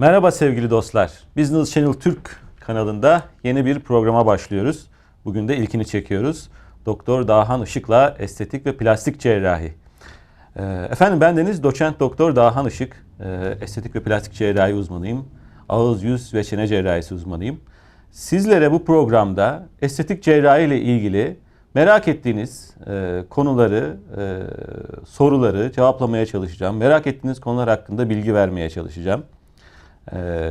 Merhaba sevgili dostlar. Business Channel Türk kanalında yeni bir programa başlıyoruz. Bugün de ilkini çekiyoruz. Doktor Dahan Işık'la estetik ve plastik cerrahi. Ee, Efendim ben Deniz Doçent Doktor Dahan Işık. Ee, Estetik ve plastik cerrahi uzmanıyım. Ağız, yüz ve çene cerrahisi uzmanıyım. Sizlere bu programda estetik cerrahi ile ilgili merak ettiğiniz e, konuları, e, soruları cevaplamaya çalışacağım. Merak ettiğiniz konular hakkında bilgi vermeye çalışacağım. Ee,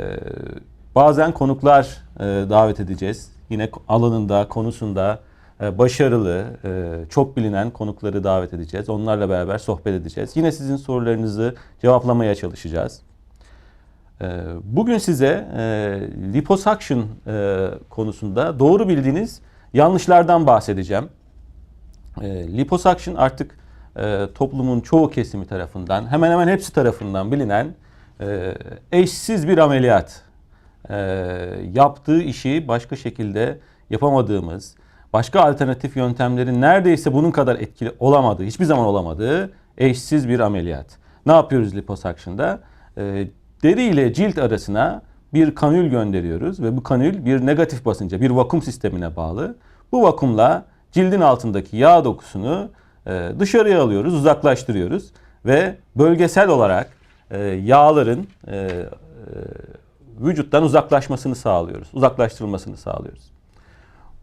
bazen konuklar e, davet edeceğiz. Yine alanında, konusunda e, başarılı, e, çok bilinen konukları davet edeceğiz. Onlarla beraber sohbet edeceğiz. Yine sizin sorularınızı cevaplamaya çalışacağız. Ee, Bugün size e, liposuction e, konusunda doğru bildiğiniz yanlışlardan bahsedeceğim. E, liposuction artık e, toplumun çoğu kesimi tarafından, hemen hemen hepsi tarafından bilinen e, eşsiz bir ameliyat. E, yaptığı işi başka şekilde yapamadığımız, başka alternatif yöntemlerin neredeyse bunun kadar etkili olamadığı, hiçbir zaman olamadığı eşsiz bir ameliyat. Ne yapıyoruz liposuction'da? E, deri ile cilt arasına bir kanül gönderiyoruz ve bu kanül bir negatif basınca, bir vakum sistemine bağlı. Bu vakumla cildin altındaki yağ dokusunu e, dışarıya alıyoruz, uzaklaştırıyoruz ve bölgesel olarak e, yağların e, e, vücuttan uzaklaşmasını sağlıyoruz, uzaklaştırılmasını sağlıyoruz.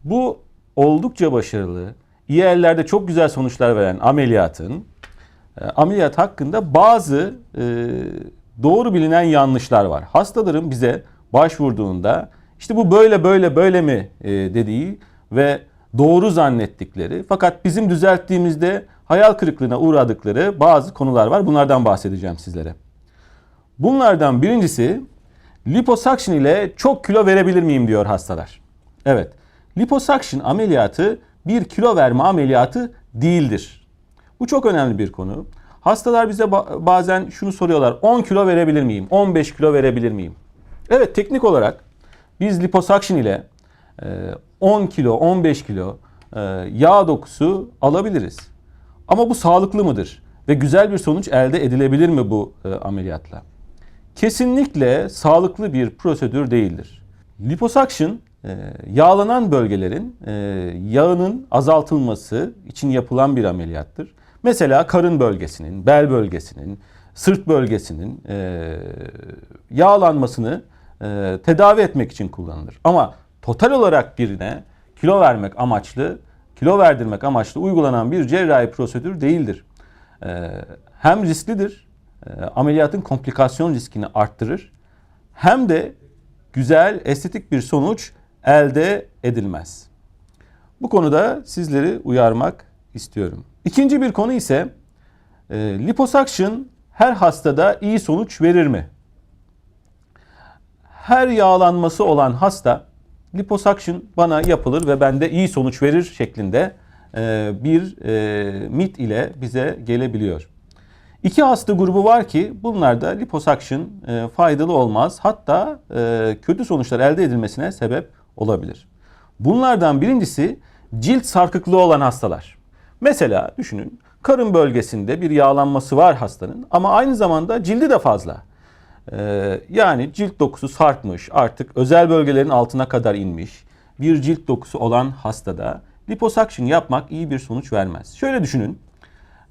Bu oldukça başarılı, iyi ellerde çok güzel sonuçlar veren ameliyatın ameliyat hakkında bazı doğru bilinen yanlışlar var. Hastaların bize başvurduğunda işte bu böyle böyle böyle mi dediği ve doğru zannettikleri fakat bizim düzelttiğimizde hayal kırıklığına uğradıkları bazı konular var. Bunlardan bahsedeceğim sizlere. Bunlardan birincisi liposuction ile çok kilo verebilir miyim diyor hastalar. Evet. Liposuction ameliyatı bir kilo verme ameliyatı değildir. Bu çok önemli bir konu. Hastalar bize ba- bazen şunu soruyorlar. 10 kilo verebilir miyim? 15 kilo verebilir miyim? Evet teknik olarak biz liposuction ile e, 10 kilo, 15 kilo e, yağ dokusu alabiliriz. Ama bu sağlıklı mıdır? Ve güzel bir sonuç elde edilebilir mi bu e, ameliyatla? Kesinlikle sağlıklı bir prosedür değildir. Liposuction e, yağlanan bölgelerin e, yağının azaltılması için yapılan bir ameliyattır. Mesela karın bölgesinin, bel bölgesinin, sırt bölgesinin e, yağlanmasını tedavi etmek için kullanılır. Ama total olarak birine kilo vermek amaçlı, kilo verdirmek amaçlı uygulanan bir cerrahi prosedür değildir. Hem risklidir, ameliyatın komplikasyon riskini arttırır, hem de güzel, estetik bir sonuç elde edilmez. Bu konuda sizleri uyarmak istiyorum. İkinci bir konu ise e, liposuction her hastada iyi sonuç verir mi? Her yağlanması olan hasta liposuction bana yapılır ve bende iyi sonuç verir şeklinde e, bir e, mit ile bize gelebiliyor. İki hasta grubu var ki bunlarda liposuction e, faydalı olmaz hatta e, kötü sonuçlar elde edilmesine sebep olabilir. Bunlardan birincisi cilt sarkıklığı olan hastalar. Mesela düşünün karın bölgesinde bir yağlanması var hastanın ama aynı zamanda cildi de fazla. Ee, yani cilt dokusu sarkmış artık özel bölgelerin altına kadar inmiş bir cilt dokusu olan hastada liposuction yapmak iyi bir sonuç vermez. Şöyle düşünün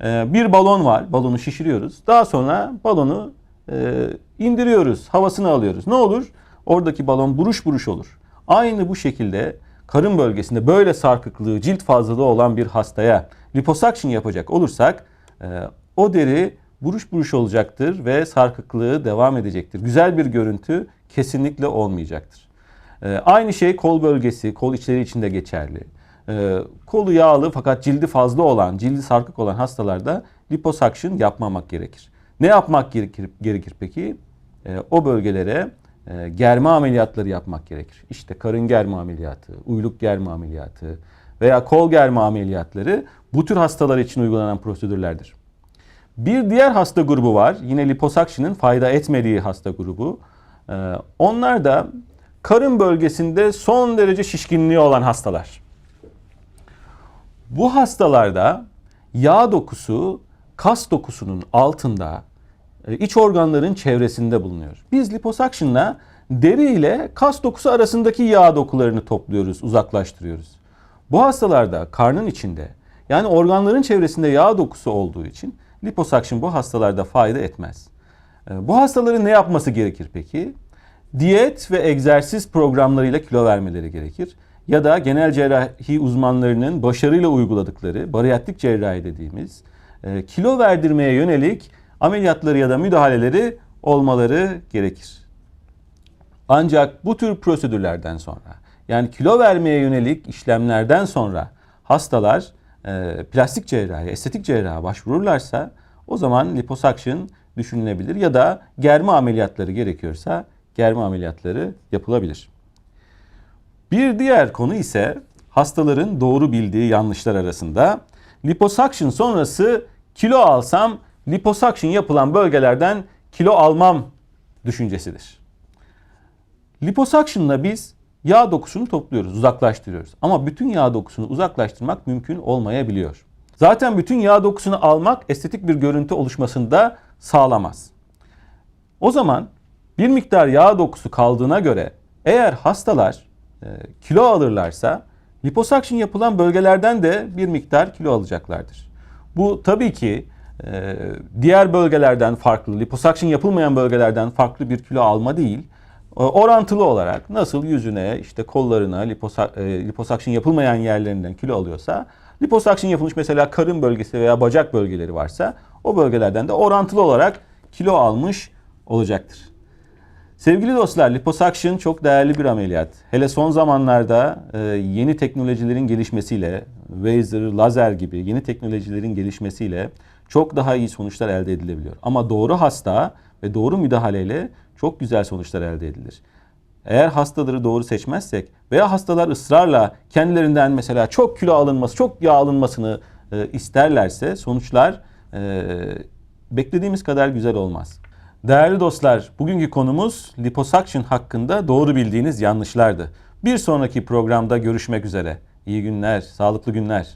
bir balon var balonu şişiriyoruz daha sonra balonu e, indiriyoruz havasını alıyoruz ne olur oradaki balon buruş buruş olur. Aynı bu şekilde karın bölgesinde böyle sarkıklığı, cilt fazlalığı olan bir hastaya liposuction yapacak olursak e, o deri buruş buruş olacaktır ve sarkıklığı devam edecektir. Güzel bir görüntü kesinlikle olmayacaktır. E, aynı şey kol bölgesi, kol içleri için de geçerli. E, kolu yağlı fakat cildi fazla olan, cildi sarkık olan hastalarda liposuction yapmamak gerekir. Ne yapmak gerekir, gerekir peki? E, o bölgelere e, germe ameliyatları yapmak gerekir. İşte karın germe ameliyatı, uyluk germe ameliyatı veya kol germe ameliyatları bu tür hastalar için uygulanan prosedürlerdir. Bir diğer hasta grubu var. Yine liposuction'ın fayda etmediği hasta grubu. E, onlar da karın bölgesinde son derece şişkinliği olan hastalar. Bu hastalarda yağ dokusu kas dokusunun altında e, iç organların çevresinde bulunuyor. Biz liposakşınla deri ile kas dokusu arasındaki yağ dokularını topluyoruz, uzaklaştırıyoruz. Bu hastalarda karnın içinde yani organların çevresinde yağ dokusu olduğu için liposakşın bu hastalarda fayda etmez. E, Bu hastaların ne yapması gerekir peki? Diyet ve egzersiz programlarıyla kilo vermeleri gerekir. Ya da genel cerrahi uzmanlarının başarıyla uyguladıkları bariyatrik cerrahi dediğimiz e, kilo verdirmeye yönelik ameliyatları ya da müdahaleleri olmaları gerekir. Ancak bu tür prosedürlerden sonra yani kilo vermeye yönelik işlemlerden sonra hastalar e, plastik cerrahi, estetik cerraha başvururlarsa o zaman liposuction düşünülebilir ya da germe ameliyatları gerekiyorsa germe ameliyatları yapılabilir. Bir diğer konu ise hastaların doğru bildiği yanlışlar arasında liposuction sonrası kilo alsam liposuction yapılan bölgelerden kilo almam düşüncesidir. Liposuction'la biz yağ dokusunu topluyoruz, uzaklaştırıyoruz. Ama bütün yağ dokusunu uzaklaştırmak mümkün olmayabiliyor. Zaten bütün yağ dokusunu almak estetik bir görüntü oluşmasını da sağlamaz. O zaman bir miktar yağ dokusu kaldığına göre eğer hastalar kilo alırlarsa liposuction yapılan bölgelerden de bir miktar kilo alacaklardır. Bu tabii ki e, diğer bölgelerden farklı, liposuction yapılmayan bölgelerden farklı bir kilo alma değil. Orantılı olarak nasıl yüzüne, işte kollarına liposa, e, liposuction yapılmayan yerlerinden kilo alıyorsa, liposuction yapılmış mesela karın bölgesi veya bacak bölgeleri varsa o bölgelerden de orantılı olarak kilo almış olacaktır. Sevgili dostlar, liposuction çok değerli bir ameliyat. Hele son zamanlarda e, yeni teknolojilerin gelişmesiyle, laser, lazer gibi yeni teknolojilerin gelişmesiyle çok daha iyi sonuçlar elde edilebiliyor. Ama doğru hasta ve doğru müdahaleyle çok güzel sonuçlar elde edilir. Eğer hastaları doğru seçmezsek veya hastalar ısrarla kendilerinden mesela çok kilo alınması, çok yağ alınmasını e, isterlerse sonuçlar e, beklediğimiz kadar güzel olmaz. Değerli dostlar, bugünkü konumuz liposuction hakkında doğru bildiğiniz yanlışlardı. Bir sonraki programda görüşmek üzere. İyi günler, sağlıklı günler.